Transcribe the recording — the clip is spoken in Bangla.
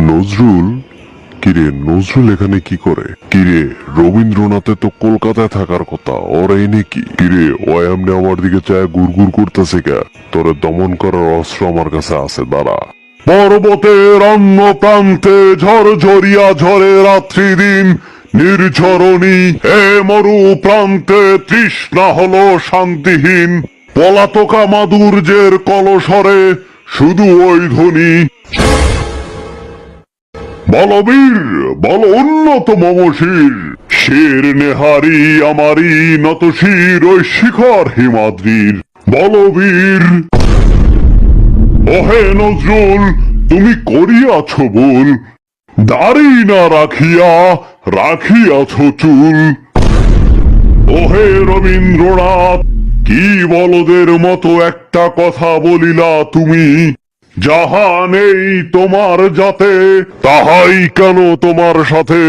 নজরুল? কিরে নজরুল এখানে কি করে? কিরে রবীন্দ্রনাথে তো কলকাতায় থাকার কথা ওর এই নাকি? কিরে ও এমনি আমার দিকে চায় গুড়গুড় করতেছে কে? তোরে দমন করার অস্ত্র আমার কাছে আছে, দাঁড়া। পর্বতের অন্য প্রান্তে ঝরঝরিয়া ঝরে রাত্রি দিন, নির্ঝরণী হে মরু প্রান্তে তৃষ্ণা হলো শান্তিহীন। পলাতকা মাধুর্যের কলসরে শুধু ওই ধ্বনি। বলবীর, বল উন্নত মমশির শের নেহারি আমারি নত শির ওই শিখর হিমাদ্রির। বলবীর, ওহে নজরুল, তুমি করিয়াছ ভুল। দাড়ি না রাখিয়া, রাখিয়াছ চুল। ওহে রবীন্দ্রনাথ, কি বলদের মতো একটা কথা বলিলা তুমি? যাহা নেই তোমার যাতে তাহাই কেন তোমার সাথে?